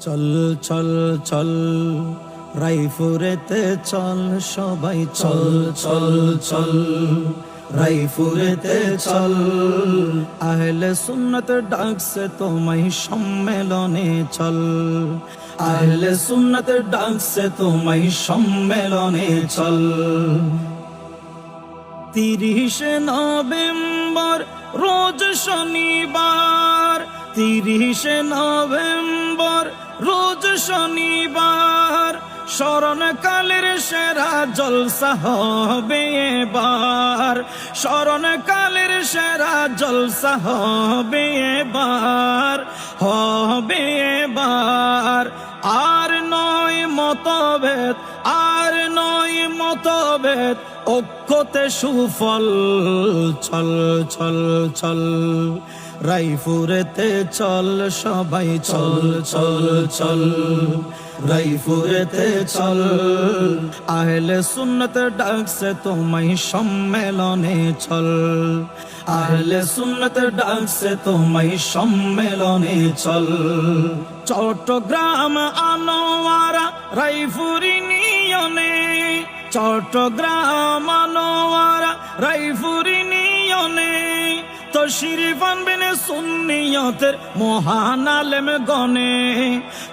চল চল চল রাইফুরেতে চল সবাই। চল চল চল রাইফুরেতে চল। আহলে সুন্নত ডাকছে তোমায় সম্মেলনে চল। আহলে সুন্নত ডাকছে তোমায় সম্মেলনে চল। তিরিশে নভেম্বর, রোজ শনিবার। তিরিশে নভেম্বর রোজ শনিবার স্মরণকালের সেরা জলসা হবে এবার। স্মরণকালের সেরা জলসা হবে এবার হবে এবার। আর নয় মতভেদ মতভেদ ঐক্যতে সুফল চল চল চল রাইফুরেতে চল, সবাই চল চল চল। রাইফুরেতে চল। আহলে সুন্নত ডাকছে, তোমায় সম্মেলনে চল। আহলে সুন্নত ডাকছে, তোমায় সম্মেলনে চল। চট্টগ্রাম, আনোয়ারা রাইফুরি নিয়নে চট্টগ্রাম রাইফুরি নিয়নে তো শিরিফ আনবেন সুন্নিয়তের মহান আলেম গনে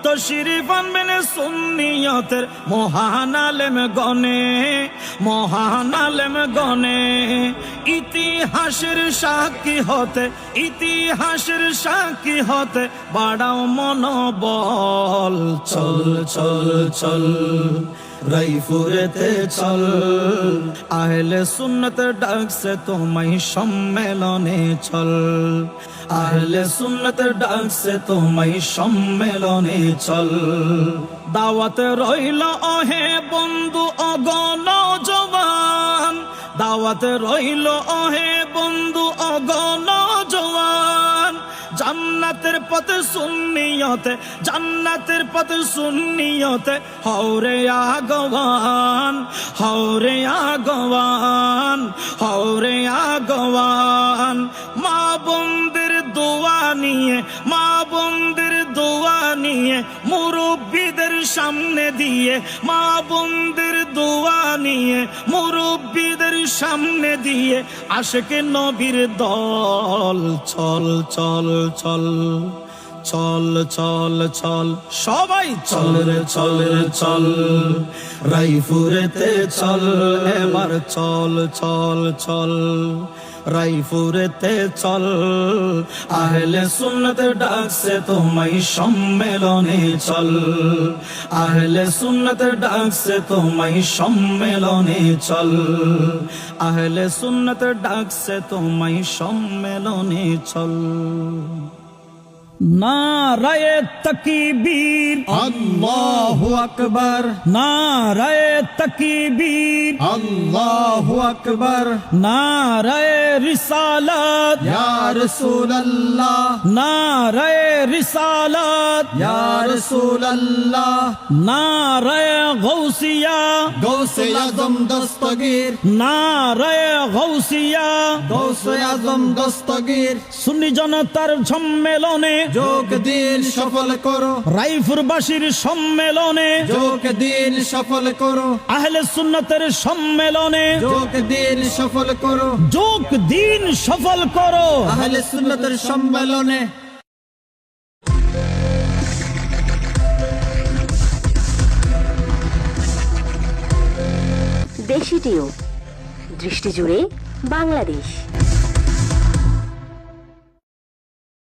তো শিরিফ আনবেন সুন্নিয়তের মহান আলেম গনে মহান আলেম গনে ইতিহাসের সাক্ষী হতে, ইতিহাসের সাক্ষী হতে বাড়াও মনোবল, চল চল চল। রাইফুরেতে চল। আহলে সুন্নত ডাকছে তোমায় সম্মেলনে চল। আহলে সুন্নত ডাকছে তোমায় সম্মেলনে চল। দাওয়াত রইল অহে বন্ধু অগণ জবান দাওয়াত রইল অহে বন্ধু অগণ জান্নাতের পথে সুন্নিয়তে, জান্নাতের পথে সুন্নিয়তে হৌরে আগবান হৌরে আগবান হৌরে আগবান মা বন্দির দোয়া নিয়ে নিয়ে মুরব্বীদের সামনে দিয়ে, মা বন্ধের দোয়া নিয়ে মুরব্বীদের সামনে দিয়ে, আশেকে নবীর দল, চল চল চল। চল চল চল। সবাই চল রে চল রে, চল। রাইফুরেতে চল, এবার চল চল চল। রাইফুরেতে চল। আহলে সুন্নত ডাকছে তোমায় সম্মেলনে চল। আহলে সুন্নত ডাকছে তোমায় সম্মেলনে চল। আহলে সুন্নত ডাকছে তোমায় সম্মেলনে চল। নারায়ে তকিবীর। আল্লাহ আকবর। নারায় তকিবীর। আল্লাহ আকবর। নারায় রিসালাত। ইয়া রাসূলুল্লাহ। নারায়ে রিসালাত। ইয়া রাসূলুল্লাহ। নারায়ে গৌসিয়া। গৌসে আজম দস্তগীর। নারায়ে গৌসিয়া। গৌসে আজম দস্তগীর। সুন্নি জনতার সম্মেলনে। যোগ দিন সফল করো। রাইফুরবাসীর সম্মেলনে। যোগ দিন সফল করো। আহলে সুন্নতের সম্মেলনে। যোগ দিন সফল করো। যোগ দিন সফল করো। আহলে সুন্নতের সম্মেলনে। দেশিটিও দৃষ্টি জুড়ে বাংলাদেশ।